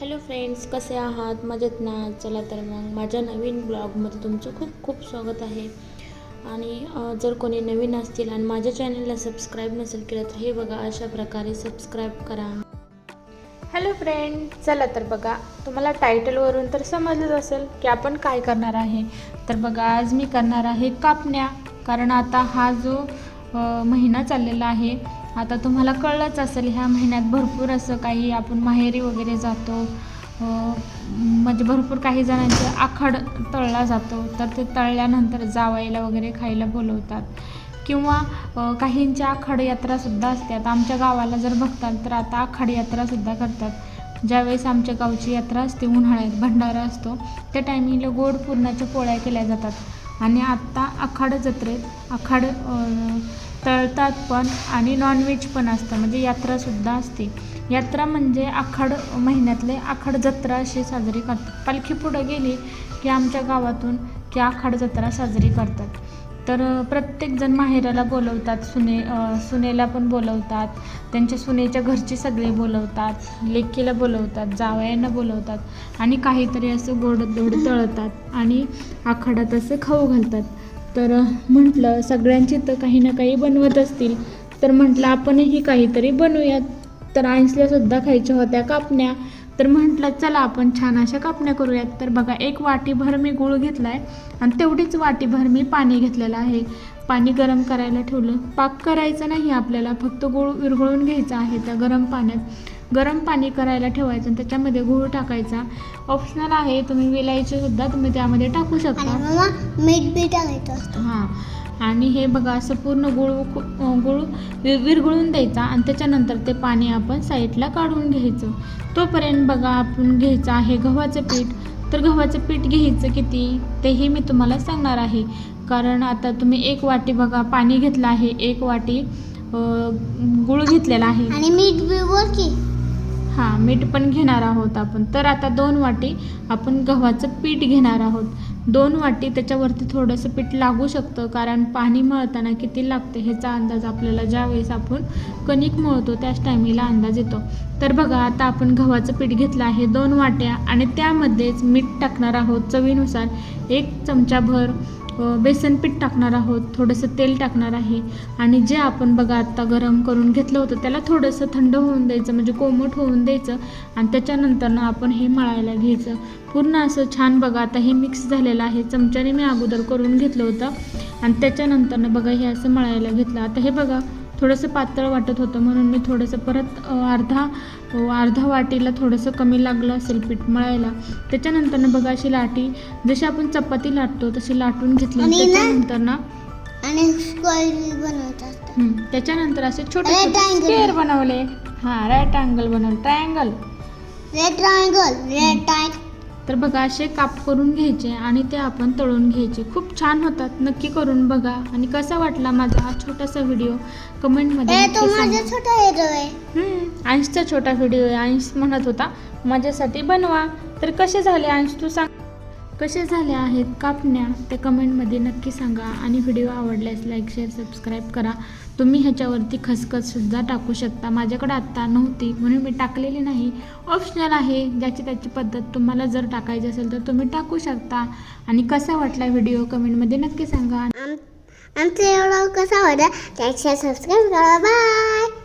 Hello friends कसे आहात? मजेत ना? चला तर मग माझ्या नवीन ब्लॉगमध्ये तुमचं खूप खूप स्वागत आहे. आणि जर कोणी नवीन असतील आणि माझ्या चॅनलला सबस्क्राईब नसेल केलं तर हे बघा अशा प्रकारे सबस्क्राईब करा. हॅलो फ्रेंड चला तर बघा तुम्हाला टायटलवरून तर समजलंच असेल की आपण काय करणार आहे. तर बघा आज मी करणार आहे कापण्या. कारण आता हा जो महिना चाललेला आहे आता तुम्हाला कळलंच असेल ह्या महिन्यात भरपूर असं काही आपण माहेरी वगैरे जातो. म्हणजे भरपूर काही जणांचे आखाड तळला जातो. तर ते तळल्यानंतर जावायला वगैरे खायला बोलवतात. किंवा काहींच्या आखाड यात्रासुद्धा असते आता आमच्या गावाला जर बघतात तर आता आखाड यात्रासुद्धा करतात. ज्यावेळेस आमच्या गावची यात्रा असते उन्हाळ्यात भंडारा असतो त्या टायमिंगला गोड पुरणाच्या पोळ्या केल्या जातात. आणि आत्ता आखाड जत्रेत आखाड तळतात पण आणि नॉनव्हेज पण असतं. म्हणजे यात्रासुद्धा असते. यात्रा म्हणजे आखाड महिन्यातले आखाड जत्रा अशी साजरी करतात. पालखी पुढं गेली की आमच्या गावातून की आखाड जत्रा साजरी करतात. तर प्रत्येकजण माहेराला बोलवतात सुने सुनेला पण बोलवतात त्यांच्या सुनेच्या घरची सगळे बोलवतात लेकीला बोलवतात जावयांना बोलवतात आणि काहीतरी असं गोड धोड तळतात आणि आखाडात असं खाऊ घालतात. तर म्हटलं सगळ्यांची तर काही ना काही बनवत असतील तर म्हटलं आपणही काहीतरी बनवूयात. तर आईसल्यासुद्धा खायच्या होत्या कापण्या. तर म्हटलं चला आपण छान अशा कापण्या करूयात. तर बघा एक वाटीभर मी गूळ घेतला आहे आणि तेवढीच वाटीभर मी पाणी घेतलेलं आहे. पाणी गरम करायला ठेवलं. पाक करायचं नाही आपल्याला फक्त गूळ विरघळून घ्यायचा आहे त्या गरम पाण्यात. गरम पाणी करायला ठेवायचं आणि त्याच्यामध्ये गूळ टाकायचा. ऑप्शनल आहे तुम्ही विलायची सुद्धा तुम्ही त्यामध्ये टाकू शकता. मीठ बी टाकायचं असतं. हां. आणि हे बघा असं पूर्ण गुळ गुळ विरघळून द्यायचा आणि त्याच्यानंतर ते पाणी आपण साईडला काढून घ्यायचं. तोपर्यंत बघा आपण घ्यायचं आहे गव्हाचं पीठ. तर गव्हाचं पीठ घ्यायचं किती? तेही मी तुम्हाला सांगणार आहे. कारण आता तुम्ही एक वाटी बघा पाणी घेतलं आहे एक वाटी गुळ घेतलेला आहे. आणि मीठ की? हां मीठ पण घेणार आहोत आपण. तर आता दोन वाटी आपण गव्हाचं पीठ घेणार आहोत. दोन वाटी त्याच्यावरती थोडंसं पीठ लागू शकतं कारण पाणी मळताना किती लागते ह्याचा अंदाज आपल्याला ज्यावेळेस आपण कणिक मळतो त्याच टायमिंगला अंदाज येतो. तर बघा आता आपण गव्हाचं पीठ घेतलं आहे दोन वाट्या आणि त्यामध्येच मीठ टाकणार आहोत चवीनुसार. एक चमचाभर बेसन पीठ टाकणार आहोत थोडंसं तेल टाकणार आहे. आणि जे आपण बघा आत्ता गरम करून घेतलं होतं त्याला थोडंसं थंड होऊन द्यायचं म्हणजे कोमट होऊन द्यायचं. आणि त्याच्यानंतर ना आपण हे मळायला घ्यायचं. पूर्ण असं छान बघा आता हे मिक्स झालेलं आहे. चमच्याने मी अगोदर करून घेतलं होतं. आणि त्याच्यानंतरनं बघा हे असं मळायला घेतलं. आता हे बघा थोडंसं पातळ वाटत होतं. म्हणून मी थोडंसं परत अर्धा अर्धा वाटीला थोडंसं कमी लागलं असेल पीठ मळायला. त्याच्यानंतरनं बघा अशी लाटी जशी आपण चपाती लाटतो तशी लाटून घेतली. ना- त्याच्यानंतर ना आणि त्याच्यानंतर असे छोटे. स्क्वेअर बनवले. हां राईट अँगल बनवलं. Triangle red triangle red tight तर बघा असे काप करून घ्यायचे आणि ते आपण तळून घ्यायचे. खूप छान होतात. नक्की करून बघा. आणि कसा वाटला माझा हा छोटासा व्हिडिओ? कमेंटमध्ये छोटा अंशचा छोटा व्हिडिओ आहे. अंश म्हणत होता माझ्यासाठी बनवा. तर कसे झाले अंश तू सांग. कसे झाले आहेत कापण्या ते कमेंटमध्ये नक्की सांगा आणि व्हिडिओ आवडल्यास लाईक शेअर सबस्क्राईब करा. तुम्ही ह्याच्यावरती खसखससुद्धा टाकू शकता. माझ्याकडे आत्ता नव्हती म्हणून मी टाकलेली नाही. ऑप्शनल आहे ज्याची त्याची पद्धत तुम्हाला जर टाकायची असेल तर तुम्ही टाकू शकता. आणि कसा वाटला व्हिडिओ कमेंटमध्ये नक्की सांगा. आमचा एवढा कसा कसं लाईक शेअर सबस्क्राईब करा. बाय!